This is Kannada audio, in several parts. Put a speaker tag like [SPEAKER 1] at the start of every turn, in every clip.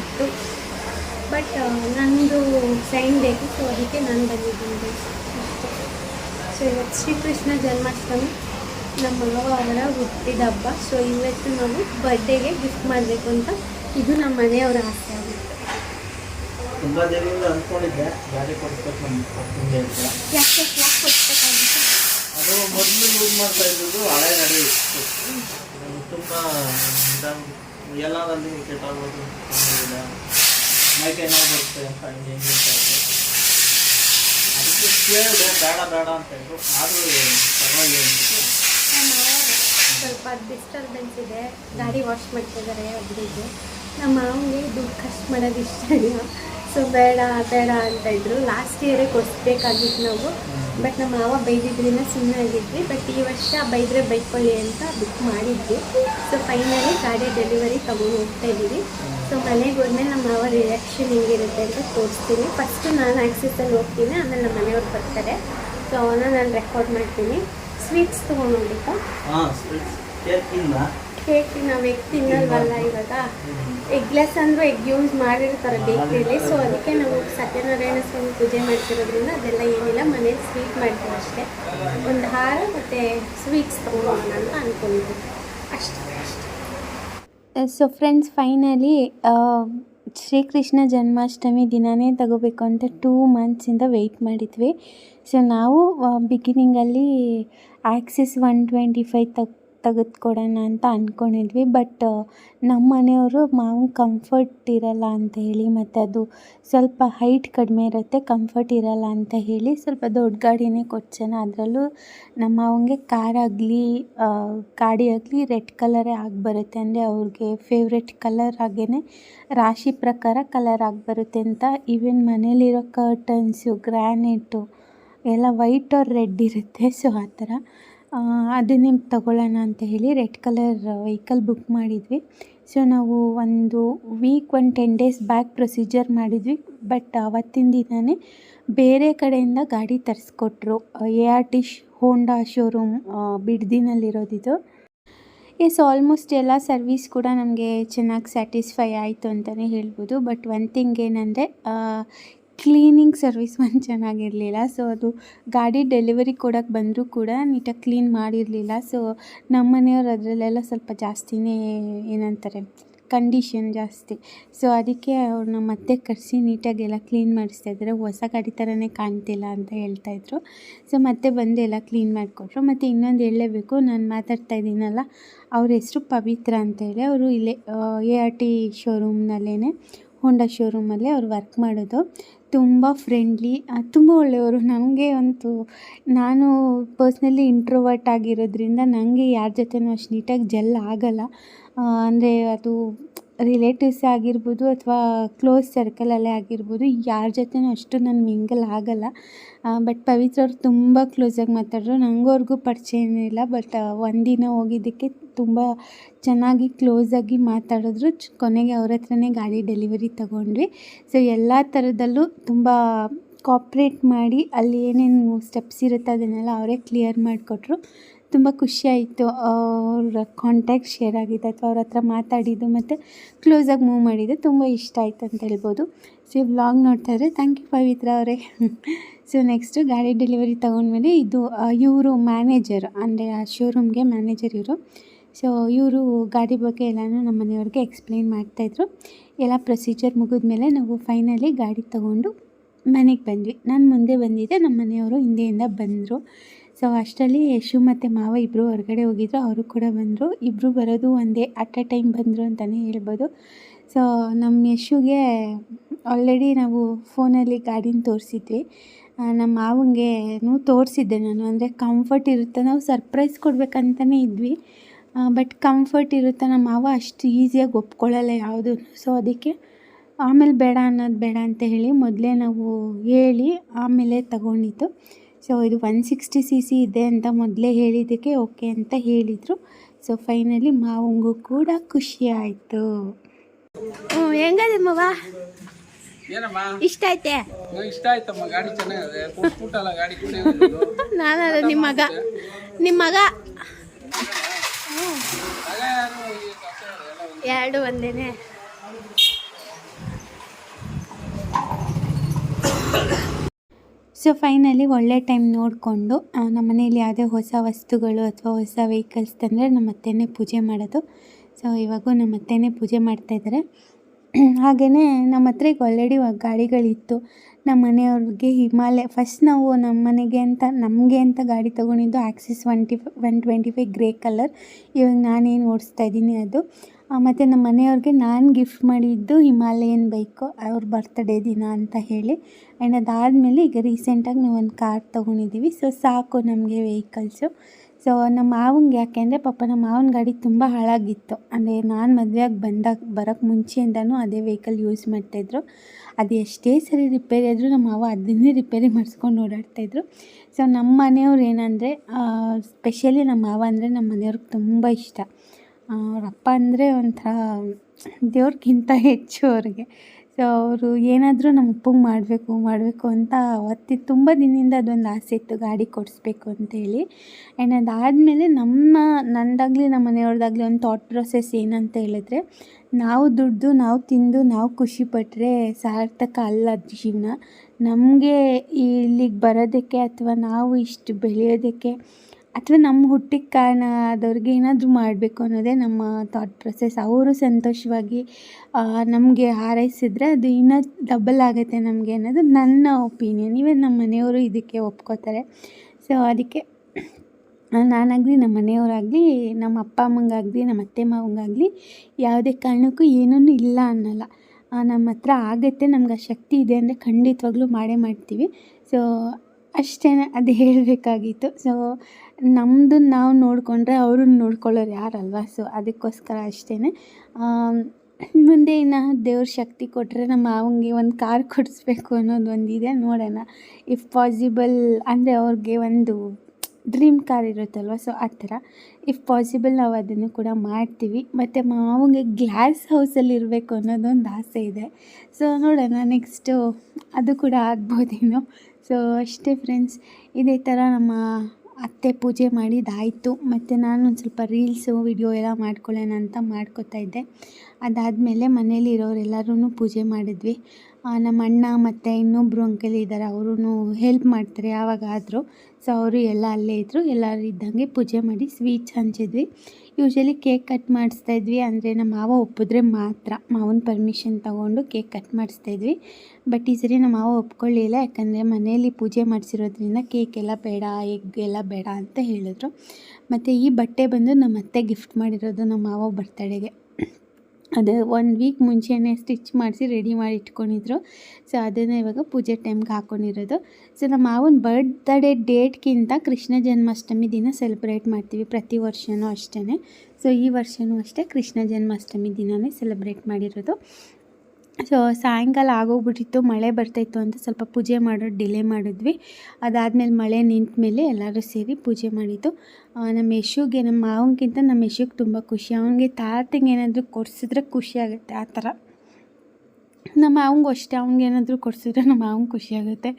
[SPEAKER 1] ಬರ್ಬೋದಾಗಿತ್ತು ಬಟ್ ನನ್ನದು ಸೈನ್ ಬೇಕು ಸೊ ಅದಕ್ಕೆ ನಾನು ಬಂದಿದ್ದೀನಿ. ಸೊ ಇವತ್ತು ಶ್ರೀಕೃಷ್ಣ ಜನ್ಮಾಷ್ಟಮಿ. ನಮ್ಮ ಮಗ ಅವರ ಹುಟ್ಟಿದ ಹಬ್ಬ. ಸೊ ಇವತ್ತು ನಾವು ಬರ್ಡೇಗೆ ಗಿಫ್ಟ್ ಮಾಡಬೇಕು ಅಂತ ಇದು ನಮ್ಮ ಮನೆಯವರ ಆಸೆ ಆಗುತ್ತೆ
[SPEAKER 2] ತುಂಬಾ ದಿನದಿಂದ ಅನ್ಕೊಂಡಿದ್ದೆ ಗಾಡಿ ಕೊಡ್ಬೇಕು ನಮ್ಮ ಪಪ್ಪಂಗೆ ಅಂತ.
[SPEAKER 1] ಯಾಕೆ ಯಾಕೆ ಕೊಡ್ಬೇಕಾಗಿತ್ತು?
[SPEAKER 2] ಅದು ಮೊದಲು ಯೂಸ್ ಮಾಡ್ತಾ ಇದ್ದು ಹಳೆ ಗಾಡಿ ಇತ್ತು. ಅದು ತುಂಬಾ ನಿಧಾನ ಎಲ್ಲರಲ್ಲಿ ಕೆಟ್ಟಾಗೋದು ತೊಂದರೆಯಿಲ್ಲ ಮೈಕೈ ಹಿಂಗೆ ಬೇಡ ಬೇಡ ಅಂತ ಆದರೂ ಪರವಾಗಿಲ್ಲ ಅಂದ್ಬಿಟ್ಟು
[SPEAKER 1] ಸ್ವಲ್ಪ ಡಿಸ್ಟರ್ಬೆನ್ಸ್ ಇದೆ. ಗಾಡಿ ವಾಶ್ ಮಾಡ್ತಿದ್ದಾರೆ ಒಬ್ಬರಿಗೆ ನಮ್ಮ ಮಾವನಿಗೆ ದುಡ್ಡು ಖರ್ಚು ಮಾಡೋದು ಇಷ್ಟ ಇಲ್ಲ. ಸೊ ಬೇಡ ಬೇಡ ಅಂತ ಇದ್ರು. ಲಾಸ್ಟ್ ಇಯರೇ ಕೊಡಿಸ್ಬೇಕಾಗಿತ್ತು ನಾವು. ಬಟ್ ನಮ್ಮ ಮಾವ ಬೈದಿದ್ರಿಂದ ಸುಮ್ಮನೆ ಆಗಿದ್ವಿ. ಬಟ್ ಈ ವರ್ಷ ಬೈದ್ರೆ ಬೈಕೊಳ್ಳಿ ಅಂತ ಬುಕ್ ಮಾಡಿದ್ವಿ. ಸೊ ಫೈನಲಿ ಗಾಡಿ ಡೆಲಿವರಿ ತಗೊಂಡು ಹೋಗ್ತಾ ಇದ್ದೀವಿ. ಸೊ ಮನೆಗೆ ಹೋದ್ಮೇಲೆ ನಮ್ಮ ಮಾವ ರಿಯಾಕ್ಷನ್ ಹೆಂಗಿರುತ್ತೆ ಅಂತ ತೋರಿಸ್ತೀನಿ. ಫಸ್ಟು ನಾನು ಆ್ಯಕ್ಸಿಸಲ್ಲಿ ಹೋಗ್ತೀನಿ ಆಮೇಲೆ ನಮ್ಮ ಮನೆಯವ್ರು ಬರ್ತಾರೆ. ಸೊ ಅವನ್ನ ನಾನು ರೆಕಾರ್ಡ್ ಮಾಡ್ತೀನಿ. ಸ್ವೀಟ್ಸ್ ತೊಗೊಂಡು ಹೋಗ್ಬೇಕಾ
[SPEAKER 2] ಹಾಂ ಸ್ವೀಟ್ಸ್ ಕೇಕ್
[SPEAKER 1] ನಾವು ಎಗ್ ತಿನ್ನಲ್ವಲ್ಲ ಇವಾಗ? ಎಗ್ಲೆಸ್ ಅಂದರೂ ಎಗ್ ಯೂಸ್ ಮಾಡಿರ್ತಾರೆ ಬೇಕರಿಲಿ. ಸೊ ಅದಕ್ಕೆ ನಾವು ಸತ್ಯನಾರಾಯಣ ಸ್ವಾಮಿ ಪೂಜೆ ಮಾಡ್ತಿರೋದ್ರಿಂದ ಅದೆಲ್ಲ ಏನಿಲ್ಲ ಮನೇಲಿ ಸ್ವೀಟ್ ಮಾಡ್ತೀವಿ ಅಷ್ಟೇ. ಒಂದು ಹಾರ ಮತ್ತು ಸ್ವೀಟ್ಸ್ ತೊಗೊಂಡೋಗೋಣ ಅಂತ ಅಂದ್ಕೊಂಡಿದ್ದೀನಿ ಅಷ್ಟೇ. So friends finally Srikrishna Janmashtami ದಿನವೇ ತಗೋಬೇಕು ಅಂತ ಟೂ ಮಂತ್ಸಿಂದ ವೆಯ್ಟ್ ಮಾಡಿದ್ವಿ. ಸೊ ನಾವು ಬಿಗಿನಿಂಗಲ್ಲಿ ಆ್ಯಕ್ಸಿಸ್ ಒನ್ ಟ್ವೆಂಟಿ ಫೈವ್ ತಗ್ ತೆಗೆದುಕೊಡೋಣ ಅಂತ ಅಂದ್ಕೊಂಡಿದ್ವಿ ಬಟ್ ನಮ್ಮ ಮನೆಯವರು ಮಾವು ಕಂಫರ್ಟ್ ಇರಲ್ಲ ಅಂತ ಹೇಳಿ ಮತ್ತು ಅದು ಸ್ವಲ್ಪ ಹೈಟ್ ಕಡಿಮೆ ಇರುತ್ತೆ ಕಂಫರ್ಟ್ ಇರಲ್ಲ ಅಂತ ಹೇಳಿ ಸ್ವಲ್ಪ ದೊಡ್ಡ ಗಾಡಿನೇ ಕೊಡ್ಸೋಣ. ಅದರಲ್ಲೂ ನಮ್ಮ ಮಾವಂಗೆ ಕಾರ್ ಆಗಲಿ ಗಾಡಿ ಆಗಲಿ ರೆಡ್ ಕಲರೇ ಆಗಿ ಬರುತ್ತೆ. ಅಂದರೆ ಅವ್ರಿಗೆ ಫೇವ್ರೆಟ್ ಕಲರ್ ಹಾಗೇ ರಾಶಿ ಪ್ರಕಾರ ಕಲರ್ ಆಗಿ ಬರುತ್ತೆ ಅಂತ. ಈವನ್ ಮನೇಲಿರೋ ಕರ್ಟನ್ಸು ಗ್ರ್ಯಾನೇಟು ಎಲ್ಲ ವೈಟ್ ಆರ್ ರೆಡ್ ಇರುತ್ತೆ. ಸೊ ಆ ಥರ. ಅದನ್ನೇ ತಗೊಳ್ಳೋಣ ಅಂತ ಹೇಳಿ ರೆಡ್ ಕಲರ್ ವೆಹಿಕಲ್ ಬುಕ್ ಮಾಡಿದ್ವಿ. ಸೊ ನಾವು ಒಂದು week one ten days back procedure ಮಾಡಿದ್ವಿ. ಬಟ್ ಅವತ್ತಿನ ದಿನವೇ ಬೇರೆ ಕಡೆಯಿಂದ ಗಾಡಿ ತರಿಸ್ಕೊಟ್ರು. ಎ ಆರ್ ಟಿ ಶ್ ಹೋಂಡಾ ಶೋರೂಮ್ ಬಿಡ್ದಿನಲ್ಲಿರೋದಿದು. ಎಸ್ ಆಲ್ಮೋಸ್ಟ್ ಎಲ್ಲ ಸರ್ವಿಸ್ ಕೂಡ ನಮಗೆ ಚೆನ್ನಾಗಿ ಸ್ಯಾಟಿಸ್ಫೈ ಆಯಿತು ಅಂತಲೇ ಹೇಳ್ಬೋದು. ಬಟ್ ಒನ್ ಥಿಂಗ್ ಏನಂದರೆ ಕ್ಲೀನಿಂಗ್ ಸರ್ವಿಸ್ ಒಂದು ಚೆನ್ನಾಗಿರಲಿಲ್ಲ. ಸೊ ಅದು ಗಾಡಿ ಡೆಲಿವರಿ ಕೊಡೋಕ್ಕೆ ಬಂದರೂ ಕೂಡ ನೀಟಾಗಿ ಕ್ಲೀನ್ ಮಾಡಿರಲಿಲ್ಲ. ಸೊ ನಮ್ಮ ಮನೆಯವ್ರು ಅದರಲ್ಲೆಲ್ಲ ಸ್ವಲ್ಪ ಜಾಸ್ತಿನೇ ಏನಂತಾರೆ ಕಂಡೀಷನ್ ಜಾಸ್ತಿ. ಸೊ ಅದಕ್ಕೆ ಅವ್ರನ್ನ ಮತ್ತೆ ಕರೆಸಿ ನೀಟಾಗೆಲ್ಲ ಕ್ಲೀನ್ ಮಾಡಿಸ್ತಾ ಇದ್ದಾರೆ. ಹೊಸ ಗಾಡಿ ಥರನೇ ಕಾಣ್ತಿಲ್ಲ ಅಂತ ಹೇಳ್ತಾಯಿದ್ರು ಸೊ ಮತ್ತೆ ಬಂದು ಎಲ್ಲ ಕ್ಲೀನ್ ಮಾಡಿಕೊಟ್ರು. ಮತ್ತು ಇನ್ನೊಂದು ಹೇಳಲೇಬೇಕು, ನಾನು ಮಾತಾಡ್ತಾ ಇದ್ದೀನಲ್ಲ, ಅವ್ರ ಹೆಸರು ಪವಿತ್ರ ಅಂತೇಳಿ ಅವರು ಇಲ್ಲೇ ಎ ಆರ್ ಟಿ ಶೋರೂಮ್ನಲ್ಲೇ ಹೋಂಡಾ ಶೋರೂಮಲ್ಲೇ ಅವರು ವರ್ಕ್ ಮಾಡೋದು. ತುಂಬ ಫ್ರೆಂಡ್ಲಿ ತುಂಬ ಒಳ್ಳೆಯವರು. ನನಗೆ ಅಂತೂ ನಾನು ಪರ್ಸ್ನಲಿ ಇಂಟ್ರೋವರ್ಟ್ ಆಗಿರೋದ್ರಿಂದ ನನಗೆ ಯಾರ ಜೊತೆಯೂ ಅಷ್ಟು ನೀಟಾಗಿ ಜೆಲ್ ಆಗೋಲ್ಲ. ಅಂದರೆ ಅದು ರಿಲೇಟಿವ್ಸೇ ಆಗಿರ್ಬೋದು ಅಥವಾ ಕ್ಲೋಸ್ ಸರ್ಕಲಲ್ಲೇ ಆಗಿರ್ಬೋದು, ಯಾರ ಜೊತೆನೂ ಅಷ್ಟು ನಾನು ಮಿಂಗಲ್ ಆಗಲ್ಲ. ಬಟ್ ಪವಿತ್ರ ಅವ್ರು ತುಂಬ ಕ್ಲೋಸಾಗಿ ಮಾತಾಡಿದ್ರು ನನಗವ್ರಿಗೂ ಪರಿಚಯ ಏನಿಲ್ಲ ಬಟ್ ಒಂದಿನ ಹೋಗಿದ್ದಕ್ಕೆ ತುಂಬ ಚೆನ್ನಾಗಿ ಕ್ಲೋಸಾಗಿ ಮಾತಾಡಿದ್ರು. ಕೊನೆಗೆ ಅವ್ರ ಹತ್ರನೇ ಗಾಡಿ ಡೆಲಿವರಿ ತಗೊಂಡ್ವಿ. ಸೊ ಎಲ್ಲ ಥರದಲ್ಲೂ ತುಂಬ ಕಾಪ್ರೇಟ್ ಮಾಡಿ ಅಲ್ಲಿ ಏನೇನು ಸ್ಟೆಪ್ಸ್ ಇರುತ್ತೆ ಅದನ್ನೆಲ್ಲ ಅವರೇ ಕ್ಲಿಯರ್ ಮಾಡಿಕೊಟ್ರು. ತುಂಬ ಖುಷಿಯಾಯಿತು ಅವ್ರ ಕಾಂಟ್ಯಾಕ್ಟ್ ಶೇರ್ ಆಗಿದ್ದು ಅಥವಾ ಅವ್ರ ಹತ್ರ ಮಾತಾಡಿದ್ದು ಮತ್ತು ಕ್ಲೋಸಾಗಿ ಮೂವ್ ಮಾಡಿದ್ದು ತುಂಬ ಇಷ್ಟ ಆಯಿತು ಅಂತ ಹೇಳ್ಬೋದು. ಸೊ ಈ ವ್ಲಾಗ್ ನೋಡ್ತಾ ಥ್ಯಾಂಕ್ ಯು ಪವಿತ್ರ ಅವರೇ. ಸೊ ನೆಕ್ಸ್ಟು ಗಾಡಿ ಡೆಲಿವರಿ ತೊಗೊಂಡ್ಮೇಲೆ ಇದು ಇವರು ಮ್ಯಾನೇಜರ್ ಅಂದರೆ ಆ ಶೋರೂಮ್ಗೆ ಮ್ಯಾನೇಜರ್ ಇವರು. ಸೊ ಇವರು ಗಾಡಿ ಬಗ್ಗೆ ಎಲ್ಲನೂ ನಮ್ಮ ಮನೆಯವ್ರಿಗೆ ಎಕ್ಸ್ಪ್ಲೈನ್ ಮಾಡ್ತಾಯಿದ್ರು ಎಲ್ಲ ಪ್ರೊಸೀಜರ್ ಮುಗಿದ್ಮೇಲೆ ನಾವು ಫೈನಲಿ ಗಾಡಿ ತೊಗೊಂಡು ಮನೆಗೆ ಬಂದ್ವಿ. ನಾನು ಮುಂದೆ ಬಂದಿದ್ದೆ, ನಮ್ಮ ಮನೆಯವರು ಹಿಂದೆಯಿಂದ ಬಂದರು. ಸೊ ಅಷ್ಟರಲ್ಲಿ ಯಶು ಮತ್ತು ಮಾವ ಇಬ್ಬರು ಹೊರಗಡೆ ಹೋಗಿದ್ರು. ಅವರು ಕೂಡ ಬಂದರು. ಇಬ್ಬರು ಬರೋದು ಒಂದೇ ಅಟ್ ಅ ಟೈಮ್ ಬಂದರು ಅಂತಲೇ ಹೇಳ್ಬೋದು. ಸೊ ನಮ್ಮ ಯಶುಗೆ ಆಲ್ರೆಡಿ ನಾವು ಫೋನಲ್ಲಿ ಗಾಡಿನ ತೋರಿಸಿದ್ವಿ. ನಮ್ಮ ಮಾವಂಗೆ ತೋರಿಸಿದ್ದೆ ನಾನು. ಅಂದರೆ ಕಂಫರ್ಟ್ ಇರುತ್ತೆ? ನಾವು ಸರ್ಪ್ರೈಸ್ ಕೊಡಬೇಕಂತಲೇ ಇದ್ವಿ. ಬಟ್ ಕಂಫರ್ಟ್ ಇರುತ್ತೆ? ನಮ್ಮ ಮಾವ ಅಷ್ಟು ಈಸಿಯಾಗಿ ಒಪ್ಕೊಳ್ಳಲ್ಲ ಯಾವುದು. ಸೊ ಅದಕ್ಕೆ ಆಮೇಲೆ ಬೇಡ ಅನ್ನೋದು ಬೇಡ ಅಂತ ಹೇಳಿ ಮೊದಲೇ ನಾವು ಹೇಳಿ ಆಮೇಲೆ ತಗೊಂಡಿದ್ದು. ಸೊ ಇದು ಒನ್ ಸಿಕ್ಸ್ಟಿ ಸಿ ಸಿ ಇದೆ ಅಂತ ಮೊದಲೇ ಹೇಳಿದ್ದಕ್ಕೆ ಓಕೆ ಅಂತ ಹೇಳಿದರು. ಸೊ ಫೈನಲಿ ಮಾವಂಗೂ ಕೂಡ ಖುಷಿ ಆಯಿತು. ಹ್ಞೂ ಹೆಂಗದೆ ಮವ? ಇಷ್ಟ ಐತೆ
[SPEAKER 3] ಇಷ್ಟ ಆಯ್ತಮ್ಮ. ಗಾಡಿ ಚೆನ್ನಾಗಿದೆ. ಪುಟ್ಟಲ್ಲ ಗಾಡಿ
[SPEAKER 1] ನಾನಲ್ಲ ನಿಮ್ಮ ಮಗ.
[SPEAKER 4] ನಿಮ್ಮ ಮಗ. ಎರಡು ಒಂದೇನೆ.
[SPEAKER 1] ಸೊ ಫೈನಲಿ ಒಳ್ಳೆ ಟೈಮ್ ನೋಡಿಕೊಂಡು ನಮ್ಮ ಮನೇಲಿ ಯಾವುದೇ ಹೊಸ ವಸ್ತುಗಳು ಅಥವಾ ಹೊಸ ವೆಹಿಕಲ್ಸ್ ತಂದರೆ ನಮ್ಮ ಅತ್ತೆನೇ ಪೂಜೆ ಮಾಡೋದು. ಸೊ ಇವಾಗೂ ನಮ್ಮ ಅತ್ತೆನೇ ಪೂಜೆ ಮಾಡ್ತಾಯಿದ್ದಾರೆ ಹಾಗೆಯೇ ನಮ್ಮ ಹತ್ರ ಈಗ ಆಲ್ರೆಡಿ ಗಾಡಿಗಳಿತ್ತು. ನಮ್ಮ ಮನೆಯವ್ರಿಗೆ ಹಿಮಾಲಯ ಫಸ್ಟ್ ನಾವು ನಮ್ಮ ಮನೆಗೆ ಅಂತ, ನಮಗೆ ಅಂತ ಗಾಡಿ ತೊಗೊಂಡಿದ್ದು Access one T one twenty five grey colour ಇವಾಗ ನಾನೇನು ಓಡಿಸ್ತಾ ಇದ್ದೀನಿ ಅದು. ಮತ್ತು ನಮ್ಮ ಮನೆಯವ್ರಿಗೆ ನಾನು ಗಿಫ್ಟ್ ಮಾಡಿದ್ದು ಹಿಮಾಲಯನ್ ಬೈಕು, ಅವ್ರ ಬರ್ತ್ಡೇ ದಿನ ಅಂತ ಹೇಳಿ. ಆ್ಯಂಡ್ ಅದಾದಮೇಲೆ ಈಗ ರೀಸೆಂಟಾಗಿ ನಾವು ಒಂದು ಕಾರ್ ತೊಗೊಂಡಿದ್ದೀವಿ ಸೊ ಸಾಕು ನಮಗೆ ವೆಹಿಕಲ್ಸು ಸೊ ನಮ್ಮ ಮಾವಂಗೆ ಯಾಕೆಂದರೆ ಪಾಪ ನಮ್ಮ ಮಾವನ ಗಾಡಿ ತುಂಬ ಹಾಳಾಗಿತ್ತು. ಅಂದರೆ ನಾನು ಮದುವೆಯಾಗಿ ಬಂದಾಗ ಬರೋಕ್ಕೆ ಮುಂಚೆಯಿಂದನೂ ಅದೇ ವೆಹಿಕಲ್ ಯೂಸ್ ಮಾಡ್ತಾಯಿದ್ರು ಅದು ಎಷ್ಟೇ ಸರಿ ರಿಪೇರಿ ಆದರೂ ನಮ್ಮ ಮಾವ ಅದನ್ನೇ ರಿಪೇರಿ ಮಾಡಿಸ್ಕೊಂಡು ಓಡಾಡ್ತಾಯಿದ್ರು ಸೊ ನಮ್ಮ ಮನೆಯವ್ರು ಏನಂದರೆ ಸ್ಪೆಷಲಿ ನಮ್ಮ ಮಾವ ಅಂದರೆ ನಮ್ಮ ಮನೆಯವ್ರಿಗೆ ತುಂಬ ಇಷ್ಟ. ಅವ್ರ ಅಪ್ಪ ಅಂದರೆ ಒಂಥರ ದೇವ್ರಿಗಿಂತ ಹೆಚ್ಚು ಅವ್ರಿಗೆ. ಸೊ ಅವರು ಏನಾದರೂ ನಮ್ಮ ಅಪ್ಪಂಗೆ ಮಾಡಬೇಕು ಮಾಡಬೇಕು ಅಂತ ಅವತ್ತಿ ತುಂಬ ದಿನದಿಂದ ಅದೊಂದು ಆಸೆ ಇತ್ತು, ಗಾಡಿ ಕೊಡಿಸ್ಬೇಕು ಅಂತೇಳಿ ಆ್ಯಂಡ್ ಅದಾದಮೇಲೆ ನಮ್ಮ, ನಂದಾಗಲಿ, ನಮ್ಮ ಮನೆಯವ್ರದ್ದಾಗಲಿ ಒಂದು ಥಾಟ್ ಪ್ರೊಸೆಸ್ ಏನಂತ ಹೇಳಿದ್ರೆ, ನಾವು ದುಡ್ದು, ನಾವು ತಿಂದು, ನಾವು ಖುಷಿಪಟ್ಟರೆ ಸಾರ್ಥಕ ಅಲ್ಲ ಜೀವನ. ನಮಗೆ ಇಲ್ಲಿಗೆ ಬರೋದಕ್ಕೆ ಅಥವಾ ನಾವು ಇಷ್ಟು ಬೆಳೆಯೋದಕ್ಕೆ ಅಥವಾ ನಮ್ಮ ಹುಟ್ಟಿಗೆ ಕಾರಣ ಆದವ್ರಿಗೆ ಏನಾದರೂ ಮಾಡಬೇಕು ಅನ್ನೋದೇ ನಮ್ಮ ಥಾಟ್ ಪ್ರೊಸೆಸ್ ಅವರು ಸಂತೋಷವಾಗಿ ನಮಗೆ ಹಾರೈಸಿದರೆ ಅದು ಇನ್ನೂ ಡಬಲ್ ಆಗುತ್ತೆ ನಮಗೆ ಅನ್ನೋದು ನನ್ನ ಒಪಿನಿಯನ್ ಇವನ್ ನಮ್ಮ ಮನೆಯವರು ಇದಕ್ಕೆ ಒಪ್ಕೋತಾರೆ. ಸೊ ಅದಕ್ಕೆ ನಾನಾಗಲಿ, ನಮ್ಮ ಮನೆಯವರಾಗಲಿ, ನಮ್ಮ ಅಪ್ಪ ಅಮ್ಮಂಗಾಗಲಿ, ನಮ್ಮ ಅತ್ತೆ ಮಾವಂಗಾಗಲಿ ಯಾವುದೇ ಕಾರಣಕ್ಕೂ ಏನೂ ಇಲ್ಲ ಅನ್ನೋಲ್ಲ. ನಮ್ಮ ಹತ್ರ ಆಗುತ್ತೆ, ನಮ್ಗೆ ಆ ಶಕ್ತಿ ಇದೆ ಅಂದರೆ ಖಂಡಿತವಾಗ್ಲೂ ಮಾಡೇ ಮಾಡ್ತೀವಿ. ಸೊ ಅಷ್ಟೇ ಅದು ಹೇಳಬೇಕಾಗಿತ್ತು. ಸೊ ನಮ್ಮದು ನಾವು ನೋಡಿಕೊಂಡ್ರೆ ಅವ್ರನ್ನ ನೋಡ್ಕೊಳ್ಳೋರು ಯಾರಲ್ವ? ಸೊ ಅದಕ್ಕೋಸ್ಕರ ಅಷ್ಟೇ ಮುಂದೆ ಇನ್ನು ದೇವ್ರ ಶಕ್ತಿ ಕೊಟ್ಟರೆ ನಮ್ಮ ಮಾವನಿಗೆ ಒಂದು ಕಾರ್ ಕೊಡಿಸ್ಬೇಕು ಅನ್ನೋದು ಒಂದಿದೆ. ನೋಡೋಣ. ಇಫ್ ಪಾಸಿಬಲ್ ಅಂದರೆ ಅವ್ರಿಗೆ ಒಂದು ಡ್ರೀಮ್ ಕಾರ್ ಇರುತ್ತಲ್ವ? ಸೊ ಆ ಥರ. ಇಫ್ ಪಾಸಿಬಲ್ ನಾವು ಅದನ್ನು ಕೂಡ ಮಾಡ್ತೀವಿ. ಮತ್ತು ಮಾವಂಗೆ ಗ್ಲಾಸ್ ಹೌಸಲ್ಲಿ ಇರಬೇಕು ಅನ್ನೋದೊಂದು ಆಸೆ ಇದೆ. ಸೊ ನೋಡೋಣ. ನೆಕ್ಸ್ಟು ಅದು ಕೂಡ ಆಗ್ಬೋದೇನೋ? ಸೊ ಅಷ್ಟೇ ಫ್ರೆಂಡ್ಸ್ ಇದೇ ಥರ ನಮ್ಮ ಅತ್ತೆ ಪೂಜೆ ಮಾಡಿದ್ದಾಯಿತು ಮತ್ತು ನಾನು ಒಂದು ಸ್ವಲ್ಪ ರೀಲ್ಸು ವಿಡಿಯೋ ಎಲ್ಲ ಮಾಡ್ಕೊಳ್ಳೋಣ ಅಂತ ಮಾಡ್ಕೋತಾ ಇದ್ದೆ. ಅದಾದಮೇಲೆ ಮನೇಲಿ ಇರೋರೆಲ್ಲರೂ ಪೂಜೆ ಮಾಡಿದ್ವಿ. ನಮ್ಮ ಅಣ್ಣ ಮತ್ತು ಇನ್ನೊಬ್ಬರು ಅಂಕಲ್ ಇದ್ದಾರೆ ಅವರೂ ಹೆಲ್ಪ್ ಮಾಡ್ತಾರೆ ಯಾವಾಗಾದರೂ. ಸೊ ಅವರು ಎಲ್ಲ ಅಲ್ಲೇ ಇದ್ದರು ಎಲ್ಲರೂ ಇದ್ದಂಗೆ ಪೂಜೆ ಮಾಡಿ ಸ್ವೀಟ್ಸ್ ಹಂಚಿದ್ವಿ. ಯೂಶ್ವಲಿ ಕೇಕ್ ಕಟ್ ಮಾಡಿಸ್ತಾಯಿದ್ವಿ ಅಂದರೆ ನಮ್ಮ ಮಾವ ಒಪ್ಪಿದ್ರೆ ಮಾತ್ರ. ಮಾವನ ಪರ್ಮಿಷನ್ ತೊಗೊಂಡು ಕೇಕ್ ಕಟ್ ಮಾಡಿಸ್ತಾಯಿದ್ವಿ ಬಟ್ ಈ ಸರಿ ನಮ್ಮ ಮಾವ ಒಪ್ಕೊಳ್ಳಿಲ್ಲ, ಯಾಕಂದರೆ ಮನೆಯಲ್ಲಿ ಪೂಜೆ ಮಾಡಿಸಿರೋದ್ರಿಂದ ಕೇಕ್ ಎಲ್ಲ ಬೇಡ ಎಗ್ ಎಲ್ಲ ಬೇಡ ಅಂತ ಹೇಳಿದ್ರು. ಮತ್ತು ಈ ಬಟ್ಟೆ ಬಂದು ನಮ್ಮ ಅತ್ತೆ ಗಿಫ್ಟ್ ಮಾಡಿರೋದು ನಮ್ಮ ಮಾವ ಬರ್ತಡೆಗೆ ಅದೇ ಒಂದು ವೀಕ್ ಮುಂಚೆನೇ ಸ್ಟಿಚ್ ಮಾಡಿಸಿ ರೆಡಿ ಮಾಡಿ ಇಟ್ಕೊಂಡಿದ್ರು. ಸೊ ಅದನ್ನು ಇವಾಗ ಪೂಜೆ ಟೈಮ್ಗೆ ಹಾಕ್ಕೊಂಡಿರೋದು ಸೊ ನಮ್ಮ ಮಾವನ ಬರ್ತ್ಡೇ ಡೇಟ್ಗಿಂತ ಕೃಷ್ಣ ಜನ್ಮಾಷ್ಟಮಿ ದಿನ ಸೆಲೆಬ್ರೇಟ್ ಮಾಡ್ತೀವಿ ಪ್ರತಿ ವರ್ಷವೂ ಅಷ್ಟೇ ಸೊ ಈ ವರ್ಷವೂ ಅಷ್ಟೇ ಕೃಷ್ಣ ಜನ್ಮಾಷ್ಟಮಿ ದಿನವೇ ಸೆಲೆಬ್ರೇಟ್ ಮಾಡಿರೋದು. ಸೊ ಸಾಯಂಕಾಲ ಆಗೋಗ್ಬಿಟ್ಟಿತ್ತು, ಮಳೆ ಬರ್ತಾಯಿತ್ತು ಅಂತ ಸ್ವಲ್ಪ ಪೂಜೆ ಮಾಡೋದು ಡಿಲೇ ಮಾಡಿದ್ವಿ. ಅದಾದಮೇಲೆ ಮಳೆ ನಿಂತ ಮೇಲೆ ಎಲ್ಲರೂ ಸೇರಿ ಪೂಜೆ ಮಾಡಿದ್ದು. ನಮ್ಮ ಯಶುಗೆ, ನಮ್ಮ ಮಾವನಿಗಿಂತ ನಮ್ಮ ಯಶುಗೆ ತುಂಬ ಖುಷಿ. ಅವನಿಗೆ ತಾತಿಗೆ ಏನಾದರೂ ಕೊಡಿಸಿದ್ರೆ ಖುಷಿ ಆಗುತ್ತೆ ಆ ಥರ. ನಮ್ಮ ಮಾವಂಗೂ ಅಷ್ಟೇ ಅವ್ನಿಗೇನಾದರೂ ಕೊಡಿಸಿದ್ರೆ ನಮ್ಮ ಮಾವಂಗೆ ಖುಷಿಯಾಗುತ್ತೆ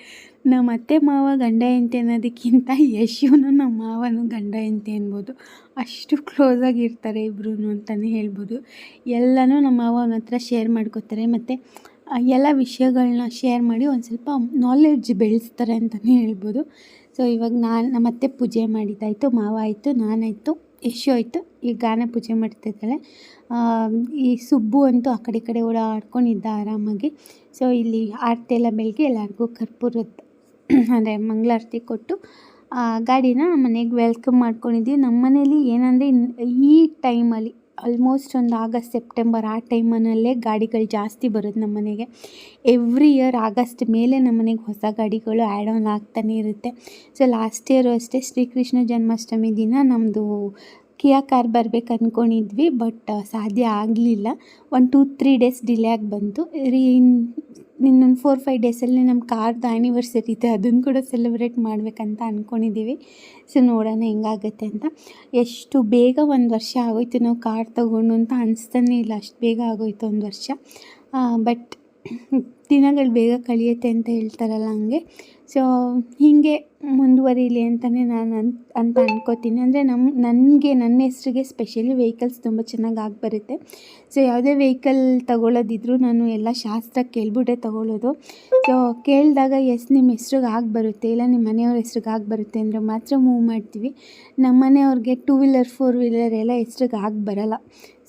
[SPEAKER 1] ನಮ್ಮ ಅತ್ತೆ ಮಾವ ಗಂಡ ಹೆಂಡತಿ ಅನ್ನೋದಕ್ಕಿಂತ ಯಶುನು ನಮ್ಮ ಮಾವನು ಗಂಡ ಹೆಂಡತಿ ಅನ್ಬೋದು. ಅಷ್ಟು ಕ್ಲೋಸಾಗಿ ಇರ್ತಾರೆ ಇಬ್ಬರೂ ಅಂತಲೇ ಹೇಳ್ಬೋದು. ಎಲ್ಲನೂ ನಮ್ಮ ಮಾವ ಅವನ ಹತ್ರ ಶೇರ್ ಮಾಡ್ಕೋತಾರೆ ಮತ್ತು ಎಲ್ಲ ವಿಷಯಗಳನ್ನ ಶೇರ್ ಮಾಡಿ ಒಂದು ಸ್ವಲ್ಪ ನಾಲೆಡ್ಜ್ ಬೆಳೆಸ್ತಾರೆ ಅಂತಲೇ ಹೇಳ್ಬೋದು. ಸೊ ಇವಾಗ ನಾನು, ನಮ್ಮ ಅತ್ತೆ ಪೂಜೆ ಮಾಡಿದ್ದಾಯಿತು, ಮಾವ ಆಯಿತು ನಾನಾಯಿತು ಯಶು ಆಯಿತು. ಈ ಗಾನ ಪೂಜೆ ಮಾಡ್ತಿದ್ದಾಳೆ ಈ ಸುಬ್ಬು ಅಂತೂ ಆ ಕಡೆ ಕಡೆ ಓಡಾಡ್ಕೊಂಡಿದ್ದ ಆರಾಮಾಗಿ. ಸೊ ಇಲ್ಲಿ ಆರತಿ ಎಲ್ಲ ಬೆಳಗ್ಗೆ ಎಲ್ಲರಿಗೂ ಕರ್ಪೂರದ ಅಂದರೆ ಮಂಗಳಾರತಿ ಕೊಟ್ಟು ಗಾಡಿನ ಮನೆಗೆ ವೆಲ್ಕಮ್ ಮಾಡ್ಕೊಂಡಿದ್ವಿ. ನಮ್ಮ ಮನೇಲಿ ಏನಂದರೆ ಈ ಟೈಮಲ್ಲಿ ಆಲ್ಮೋಸ್ಟ್ ಒಂದು ಆಗಸ್ಟ್ ಸೆಪ್ಟೆಂಬರ್ ಆ ಟೈಮಲ್ಲೇ ಗಾಡಿಗಳು ಜಾಸ್ತಿ ಬರೋದು ನಮ್ಮ ಮನೆಗೆ. ಎವ್ರಿ ಇಯರ್ ಆಗಸ್ಟ್ ಮೇಲೆ ನಮ್ಮ ಮನೆಗೆ ಹೊಸ ಗಾಡಿಗಳು ಆ್ಯಡ್ ಆನ್ ಆಗ್ತಾನೆ ಇರುತ್ತೆ. ಸೊ ಲಾಸ್ಟ್ ಇಯರು ಅಷ್ಟೇ ಶ್ರೀಕೃಷ್ಣ ಜನ್ಮಾಷ್ಟಮಿ ದಿನ ನಮ್ಮದು ಕಿಯಾ ಕಾರ್ ಬರ್ಬೇಕು ಅಂದ್ಕೊಂಡಿದ್ವಿ ಬಟ್ ಸಾಧ್ಯ ಆಗಲಿಲ್ಲ. ಒಂದು ಟೂ ತ್ರೀ ಡೇಸ್ ಡಿಲೇ ಆಗಿ ಬಂತು. ರೀ ಇನ್ನೊಂದು ಫೋರ್ ಫೈವ್ ಡೇಸಲ್ಲಿ ನಮ್ಮ ಕಾರ್ದು ಆ್ಯನಿವರ್ಸರಿ ಇದೆ ಅದನ್ನು ಕೂಡ ಸೆಲೆಬ್ರೇಟ್ ಮಾಡಬೇಕಂತ ಅಂದ್ಕೊಂಡಿದ್ದೀವಿ ಸೊ ನೋಡೋಣ ಹೆಂಗಾಗುತ್ತೆ ಅಂತ. ಎಷ್ಟು ಬೇಗ ಒಂದು ವರ್ಷ ಆಗೋಯ್ತು ನಾವು ಕಾರ್ ತೊಗೊಂಡು ಅಂತ ಅನಿಸ್ತಾನೆ ಇಲ್ಲ. ಅಷ್ಟು ಬೇಗ ಆಗೋಯ್ತು ಒಂದು ವರ್ಷ. ಬಟ್ ದಿನಗಳು ಬೇಗ ಕಳಿಯುತ್ತೆ ಅಂತ ಹೇಳ್ತಾರಲ್ಲ ಹಂಗೆ. ಸೊ ಹೀಗೆ ಮುಂದುವರಿಲಿ ಅಂತಲೇ ನಾನು ಅನ್, ಅಂತ ಅಂದ್ಕೋತೀನಿ ಅಂದರೆ ನಮ್ಮ ನನಗೆ, ನನ್ನ ಹೆಸ್ರಿಗೆ ಸ್ಪೆಷಲಿ ವೆಹಿಕಲ್ಸ್ ತುಂಬ ಚೆನ್ನಾಗಿ ಆಗಿಬರುತ್ತೆ ಸೊ ಯಾವುದೇ ವೆಹಿಕಲ್ ತಗೊಳ್ಳೋದಿದ್ರು ನಾನು ಎಲ್ಲ ಶಾಸ್ತ್ರ ಕೇಳ್ಬಿಟ್ಟೆ ತಗೊಳ್ಳೋದು ಸೊ ಕೇಳಿದಾಗ, ಎಸ್ ನಿಮ್ಮ ಹೆಸ್ರಿಗೆ ಆಗಿ ಬರುತ್ತೆ. ಇಲ್ಲ ನಿಮ್ಮ ಮನೆಯವ್ರ ಹೆಸ್ರಿಗೆ ಆಗಿ ಬರುತ್ತೆ ಅಂದರೆ ಮಾತ್ರ ಮೂವ್ ಮಾಡ್ತೀವಿ. ನಮ್ಮ ಮನೆಯವ್ರಿಗೆ ಟೂ ವೀಲರ್ ಫೋರ್ ವೀಲರ್ ಎಲ್ಲ ಹೆಸ್ರಿಗೆ ಆಗಿ ಬರೋಲ್ಲ.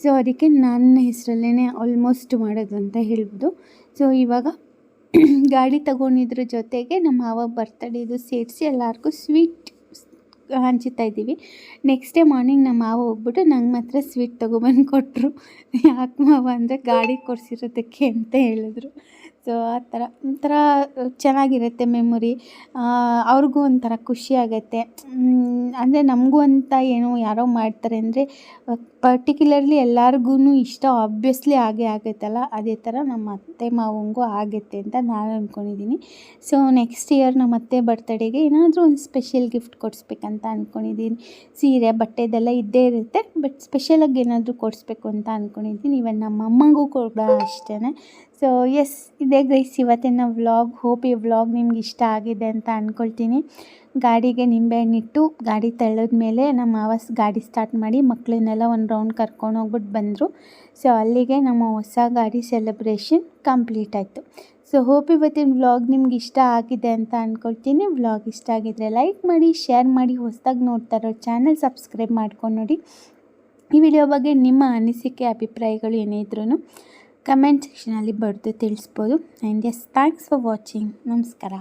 [SPEAKER 1] ಸೊ ಅದಕ್ಕೆ ನನ್ನ ಹೆಸರಲ್ಲೇ ಆಲ್ಮೋಸ್ಟ್ ಮಾಡೋದು ಅಂತ ಹೇಳ್ಬೋದು ಸೊ ಇವಾಗ ಗಾಡಿ ತಗೊಂಡಿದ್ರ ಜೊತೆಗೆ ನಮ್ಮ ಮಾವ ಬರ್ತಡೇದು ಸೇರಿಸಿ ಎಲ್ಲರಿಗೂ ಸ್ವೀಟ್ ಹಂಚುತ್ತಾ ಇದ್ದೀವಿ. ನೆಕ್ಸ್ಟ್ ಡೇ ಮಾರ್ನಿಂಗ್ ನಮ್ಮ ಮಾವ ಹೋಗ್ಬಿಟ್ಟು ನಂಗೆ ಮಾತ್ರ ಸ್ವೀಟ್ ತೊಗೊಬಂದು ಕೊಟ್ಟರು ಯಾಕೆ ಮಾವ ಅಂದರೆ ಗಾಡಿ ಕೊಡಿಸಿರೋದಕ್ಕೆ ಅಂತ ಹೇಳಿದ್ರು. ಸೊ ಆ ಥರ, ಒಂಥರ ಚೆನ್ನಾಗಿರುತ್ತೆ ಮೆಮೊರಿ ಅವ್ರಿಗೂ ಒಂಥರ ಖುಷಿ ಆಗುತ್ತೆ. ಅಂದರೆ ನಮಗೂ ಅಂತ ಏನೋ ಯಾರೋ ಮಾಡ್ತಾರೆ ಅಂದರೆ ಪರ್ಟಿಕ್ಯುಲರ್ಲಿ ಎಲ್ಲರಿಗೂ ಇಷ್ಟ ಆಬ್ವಿಯಸ್ಲಿ ಆಗೇ ಆಗುತ್ತಲ್ಲ, ಅದೇ ಥರ ನಮ್ಮ ಅತ್ತೆ ಮಾವಂಗೂ ಆಗುತ್ತೆ ಅಂತ ನಾನು ಅಂದ್ಕೊಂಡಿದ್ದೀನಿ ಸೊ ನೆಕ್ಸ್ಟ್ ಇಯರ್ ನಮ್ಮ ಅತ್ತೆ ಬರ್ತಡೇಗೆ ಏನಾದರೂ ಒಂದು ಸ್ಪೆಷಲ್ ಗಿಫ್ಟ್ ಕೊಡಿಸ್ಬೇಕಂತ ಅಂದ್ಕೊಂಡಿದ್ದೀನಿ ಸೀರೆ ಬಟ್ಟೆದೆಲ್ಲ ಇದ್ದೇ ಇರುತ್ತೆ ಬಟ್ ಸ್ಪೆಷಲಾಗಿ ಏನಾದರೂ ಕೊಡಿಸ್ಬೇಕು ಅಂತ ಅಂದ್ಕೊಂಡಿದ್ದೀನಿ ಇವನ್ ನಮ್ಮ ಅಮ್ಮಂಗೂ ಕೂಡ ಅಷ್ಟೇ ಸೊ ಎಸ್ ಇದೇ ಗೈಸ್ ಇವತ್ತಿನ ವ್ಲಾಗ್ ಹೋಪ್ ಈ ವ್ಲಾಗ್ ನಿಮ್ಗೆ ಇಷ್ಟ ಆಗಿದೆ ಅಂತ ಅಂದ್ಕೊಳ್ತೀನಿ ಗಾಡಿಗೆ ನಿಂಬೆಹಣ್ಣಿಟ್ಟು ಗಾಡಿ ತಳ್ಳೋದ ಮೇಲೆ ನಮ್ಮ ಮಾವಸ್ ಗಾಡಿ ಸ್ಟಾರ್ಟ್ ಮಾಡಿ ಮಕ್ಕಳನ್ನೆಲ್ಲ ಒಂದು ರೌಂಡ್ ಕರ್ಕೊಂಡು ಹೋಗ್ಬಿಟ್ಟು ಬಂದರು. ಸೊ ಅಲ್ಲಿಗೆ ನಮ್ಮ ಹೊಸ ಗಾಡಿ ಸೆಲೆಬ್ರೇಷನ್ ಕಂಪ್ಲೀಟ್ ಆಯಿತು. ಸೊ ಹೋಪ್ ಇವತ್ತಿನ ವ್ಲಾಗ್ ನಿಮ್ಗೆ ಇಷ್ಟ ಆಗಿದೆ ಅಂತ ಅಂದ್ಕೊಳ್ತೀನಿ ವ್ಲಾಗ್ ಇಷ್ಟ ಆಗಿದ್ರೆ ಲೈಕ್ ಮಾಡಿ ಶೇರ್ ಮಾಡಿ, ಹೊಸದಾಗಿ ನೋಡ್ತಾ ಇರೋ ಚಾನಲ್ ಸಬ್ಸ್ಕ್ರೈಬ್ ಮಾಡ್ಕೊಂಡು ನೋಡಿ. ಈ ವಿಡಿಯೋ ಬಗ್ಗೆ ನಿಮ್ಮ ಅನಿಸಿಕೆ, ಅಭಿಪ್ರಾಯಗಳು ಏನೇ ಇದ್ರೂ ಕಮೆಂಟ್ ಸೆಕ್ಷನಲ್ಲಿ ಬರೆದು ತಿಳಿಸ್ಬೋದು. And yes thanks for watching ನಮಸ್ಕಾರ.